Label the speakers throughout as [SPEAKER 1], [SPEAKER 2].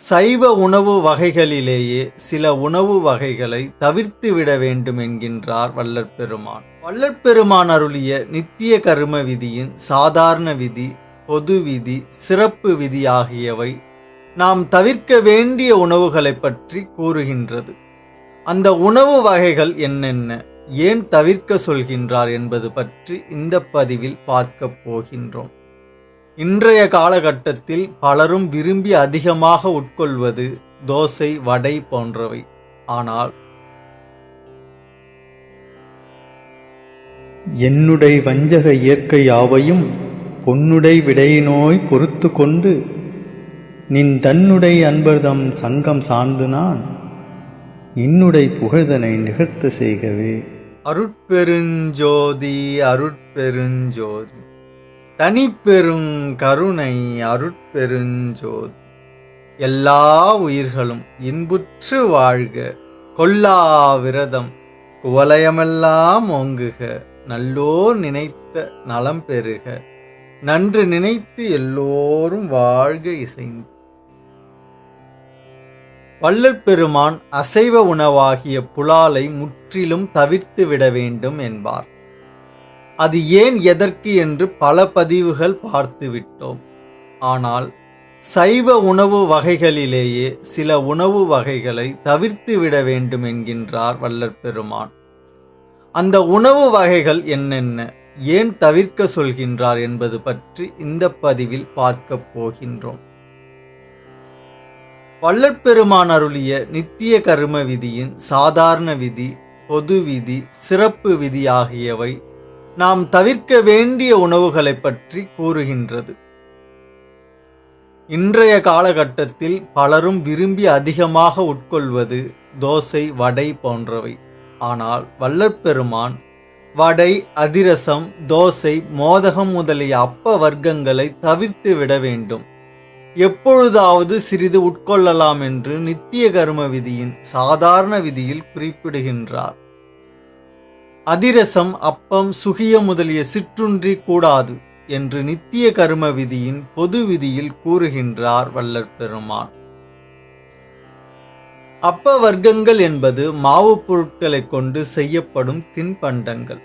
[SPEAKER 1] சைவ உணவு வகைகளிலேயே சில உணவு வகைகளை தவிர்த்து விட வேண்டும் என்கின்றார் வல்லற்பெருமான் வல்லற்பெருமான் அருளிய நித்திய கரும விதியின் சாதாரண விதி பொது விதி சிறப்பு விதி ஆகியவை நாம் தவிர்க்க வேண்டிய உணவுகளைப் பற்றி கூறுகின்றது. அந்த உணவு வகைகள் என்னென்ன ஏன் தவிர்க்க சொல்கின்றார் என்பது பற்றி இந்த பதிவில் பார்க்கப் போகின்றோம். இன்றைய காலகட்டத்தில் பலரும் விரும்பி அதிகமாக உட்கொள்வது தோசை வடை போன்றவை. ஆனால்
[SPEAKER 2] என்னுடைய வஞ்சக இயற்கை யாவையும் பொன்னுடை விடையினோய் பொறுத்து கொண்டு நின் தன்னுடை அன்பர்தம் சங்கம் சார்ந்து நான் நின்னுடை புகழ்தனை நிகழ்த்த செய்கவே.
[SPEAKER 1] அருட்பெருஞ்சோதி அருட்பெருஞ்சோதி. தனிப்பெருங் கருணை அருட்பெருஞ்சோதி. எல்லா உயிர்களும் இன்புற்று வாழ்க. கொல்லா விரதம் குவலயமெல்லாம் ஓங்குக. நல்லோர் நினைத்த நலம் பெறுக. நன்று நினைத்து எல்லோரும் வாழ்க இசைந்து. வள்ளற் பெருமான் அசைவ உணவாகிய புலாலை முற்றிலும் தவிர்த்து விட வேண்டும் என்பார். அது ஏன் எதற்கு என்று பல பதிவுகள் பார்த்து விட்டோம் ஆனால் சைவ உணவு வகைகளிலேயே சில உணவு வகைகளை தவிர்த்து விட வேண்டும் என்கின்றார் வல்லற் பெருமான். அந்த உணவு வகைகள் என்னென்ன ஏன் தவிர்க்க சொல்கின்றார் என்பது பற்றி இந்த பதிவில் பார்க்கப் போகின்றோம். வல்லற்பெருமான் அருளிய நித்திய கரும விதியின் சாதாரண விதி பொது விதி சிறப்பு விதி ஆகியவை நாம் தவிர்க்க வேண்டிய உணவுகளைப் பற்றி கூறுகின்றது. இன்றைய காலகட்டத்தில் பலரும் விரும்பி அதிகமாக உட்கொள்வது தோசை வடை போன்றவை. ஆனால் வல்லற்பெருமான் வடை அதிரசம் தோசை மோதகம் முதலிய அப்ப வர்க்கங்களை தவிர்த்து விட வேண்டும். எப்பொழுதாவது சிறிது உட்கொள்ளலாம் என்று நித்திய கர்ம விதியின் சாதாரண விதியில் குறிப்பிடுகின்றார். அதிரசம் அப்பம் சுகிய முதலிய சிற்றுன்றி கூடாது என்று நித்திய கர்ம விதியின் பொது விதியில் கூறுகின்றார் வல்லற் பெருமான். அப்ப வர்க்கங்கள் என்பது மாவுப் பொருட்களைக் கொண்டு செய்யப்படும் தின்பண்டங்கள்.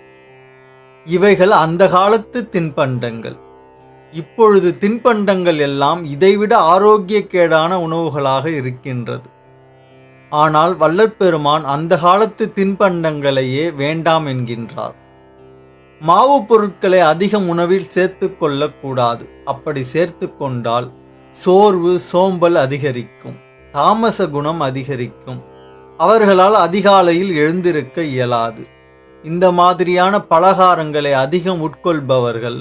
[SPEAKER 1] இவைகள் அந்த காலத்து தின்பண்டங்கள். இப்பொழுது தின்பண்டங்கள் எல்லாம் இதைவிட ஆரோக்கியக்கேடான உணவுகளாக இருக்கின்றது. ஆனால் வல்லற்பெருமான் அந்த காலத்து தின்பண்டங்களையே வேண்டாம் என்கின்றார். மாவு பொருட்களை அதிகம் உணவில் சேர்த்து கொள்ளக்கூடாது. அப்படி சேர்த்து கொண்டால் சோர்வு சோம்பல் அதிகரிக்கும். தாமச குணம் அதிகரிக்கும். அவர்களால் அதிகாலையில் எழுந்திருக்க இயலாது. இந்த மாதிரியான பலகாரங்களை அதிகம் உட்கொள்பவர்கள்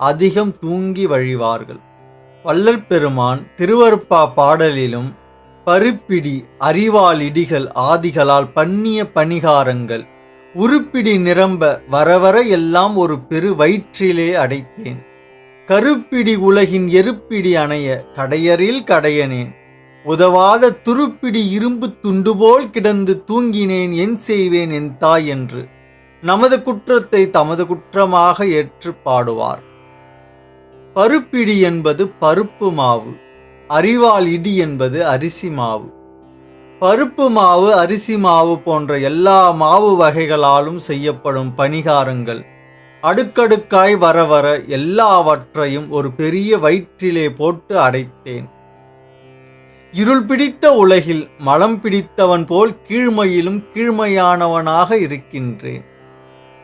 [SPEAKER 1] அதிகம் தூங்கி வழிவார்கள். வள்ளல் பெருமான் திருவருப்பா பாடலிலும் பருப்பிடி அறிவாளிடிகள் ஆதிகளால் பண்ணிய பணிகாரங்கள். உருப்பிடி நிரம்ப வரவர எல்லாம் ஒரு பெரு வயிற்றிலே அடைத்தேன். கருப்பிடி உலகின் எருப்பிடி அணைய கடையரில் கடையனேன். உதவாத துருப்பிடி இரும்பு துண்டு போல் கிடந்து தூங்கினேன் என் செய்வேன் என் தாய் என்று. நமது குற்றத்தை தமது குற்றமாக ஏற்று பாடுவார். பருப்பிடி என்பது பருப்பு மாவு. அறிவால் இடி என்பது அரிசி மாவு. பருப்பு மாவு அரிசி மாவு போன்ற எல்லா மாவு வகைகளாலும் செய்யப்படும் பணிகாரங்கள். அடுக்கடுக்காய் வர வர எல்லாவற்றையும் ஒரு பெரிய வயிற்றிலே போட்டு அடைத்தேன். இருள் பிடித்த உலகில் மலம் பிடித்தவன் போல் கீழ்மையிலும் கீழ்மையானவனாக இருக்கின்றேன்.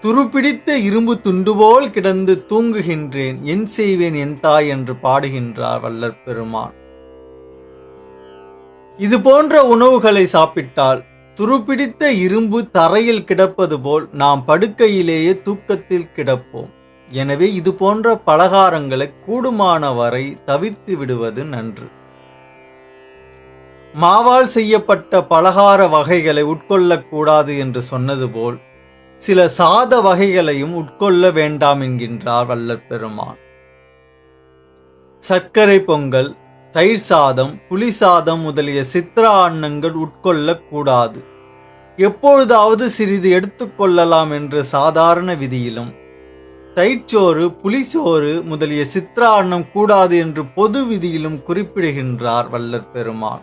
[SPEAKER 1] துருப்பிடித்த இரும்பு துண்டு போல் கிடந்து தூங்குகின்றேன். என் செய்வேன் என் தாய் என்று பாடுகின்றார் வள்ளற் பெருமான் இது போன்ற உணவுகளை சாப்பிட்டால் துருப்பிடித்த இரும்பு தரையில் கிடப்பது போல் நாம் படுக்கையிலேயே தூக்கத்தில் கிடப்போம். எனவே இது போன்ற பலகாரங்களை கூடுமான வரை தவிர்த்து விடுவது நன்று. மாவால் செய்யப்பட்ட பலகார வகைகளை உட்கொள்ளக்கூடாது என்று சொன்னது போல் சில சாத வகைகளையும் உட்கொள்ள வேண்டாம் என்கின்றார் வள்ளற் சர்க்கரை பொங்கல் தயிர் சாதம் புளி சாதம் முதலிய சித்ரா அன்னங்கள் உட்கொள்ளக்கூடாது எப்பொழுதாவது சிறிது எடுத்துக்கொள்ளலாம் என்ற சாதாரண விதியிலும் தயிர்ச்சோறு புளிச்சோறு முதலிய சித்ரா அன்னம் கூடாது என்று பொது விதியிலும் குறிப்பிடுகின்றார் வள்ளற் பெருமான்.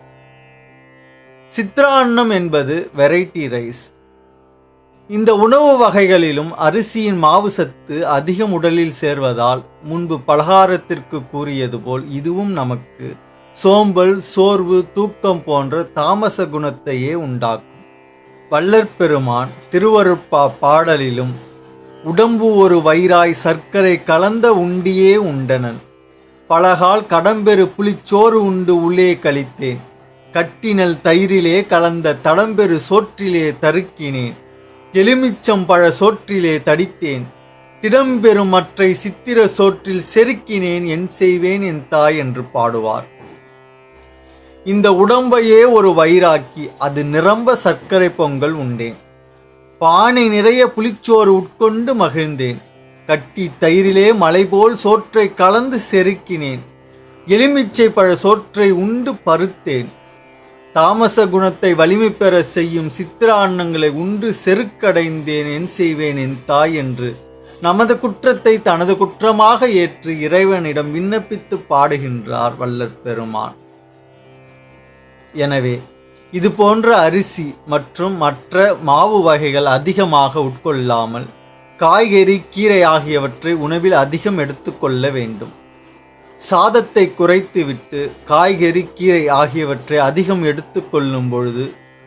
[SPEAKER 1] சித்ரான்னம் என்பது வெரைட்டி ரைஸ் இந்த உணவு வகைகளிலும் அரிசியின் மாவு சத்து அதிகம் உடலில் சேர்வதால் முன்பு பலகாரத்திற்கு கூறியது போல் இதுவும் நமக்கு சோம்பல் சோர்வு தூக்கம் போன்ற தாமச குணத்தையே உண்டாக்கும். வள்ளற்பெருமான் திருவருட்பா பாடலிலும் உடம்பு ஒரு வயிறாய் சர்க்கரை கலந்த உண்டியே உண்டனன். பலகால் கடம்பெரு புளிச்சோறு உண்டு உள்ளே கழித்தேன். கட்டினல் தயிரிலே கலந்த தடம்பெரு சோற்றிலே தருக்கினேன். எலுமிச்சம் பழ சோற்றிலே தடித்தேன். திடம்பெறும் மற்றை சித்திர சோற்றில் செருக்கினேன் என் செய்வேன் என் தாய் என்று பாடுவார். இந்த உடம்பையே ஒரு வயிறாக்கி அது நிரம்ப சர்க்கரை பொங்கல் உண்டேன். பானை நிறைய புளிச்சோறு உட்கொண்டு மகிழ்ந்தேன். கட்டி தயிரிலே மலை போல் சோற்றை கலந்து செருக்கினேன். எலுமிச்சை பழ சோற்றை உண்டு பருத்தேன். தாமச குணத்தை வலிமை பெற செய்யும் சித்திர அன்னங்களை உண்டு செருக்கடைந்தேன் என் செய்வேன் என் தாய் என்று. நமது குற்றத்தை தனது குற்றமாக ஏற்று இறைவனிடம் விண்ணப்பித்து பாடுகின்றார் வல்லற் பெருமான். எனவே இது போன்ற அரிசி மற்றும் மற்ற மாவு வகைகள் அதிகமாக உட்கொள்ளாமல் காய்கறி கீரை ஆகியவற்றை உணவில் அதிகம் எடுத்துக்கொள்ள வேண்டும். சாதத்தை குறைத்துவிட்டு காய்கறி கீரை ஆகியவற்றை அதிகம் எடுத்துக்கொள்ளும் பொழுது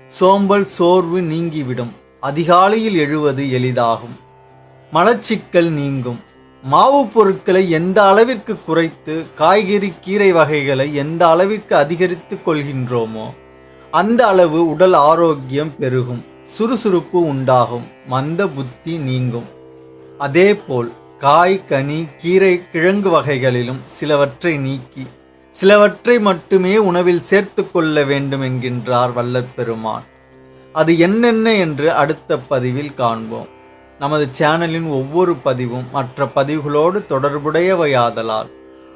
[SPEAKER 1] சோம்பல் சோர்வு நீங்கிவிடும். அதிகாலையில் எழுவது எளிதாகும். மலச்சிக்கல் நீங்கும். மாவு பொருட்களை எந்த அளவிற்கு குறைத்து காய்கறி கீரை வகைகளை எந்த அளவிற்கு அதிகரித்து கொள்கின்றோமோ அந்த அளவு உடல் ஆரோக்கியம் பெருகும். சுறுசுறுப்பு உண்டாகும். மந்த புத்தி நீங்கும். அதேபோல் காய் கனி கீரை கிழங்கு வகைகளிலும் சிலவற்றை நீக்கி சிலவற்றை மட்டுமே உணவில் சேர்த்து கொள்ள வேண்டும் என்கின்றார் வல்லற் பெருமான். அது என்னென்ன என்று அடுத்த பதிவில் காண்போம். நமது சேனலின் ஒவ்வொரு பதிவும் மற்ற பதிவுகளோடு தொடர்புடையவையாதலால்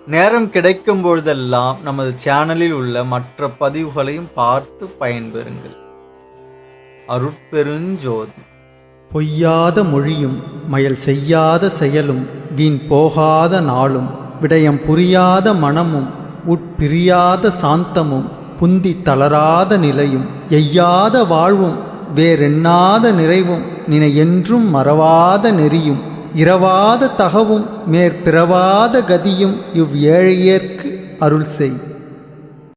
[SPEAKER 1] நேரம் கிடைக்கும் பொழுதெல்லாம் நமது சேனலில் உள்ள மற்ற பதிவுகளையும் பார்த்து பயன்பெறுங்கள். அருட்பெருஞ்சோதி.
[SPEAKER 2] பொய்யாத மொழியும் மயல் செய்யாத செயலும் வீண் போகாத நாளும் விடயம் புரியாத மனமும் உட்பிரியாத சாந்தமும் புந்தி தளராத நிலையும் எய்யாத வாழ்வும் வேறெண்ணாத நிறைவும் நினை என்றும் மறவாத நெறியும் இரவாத தகவும் மேற்பிறவாத கதியும் இவ் ஏழையர்க்கு அருள் செய்.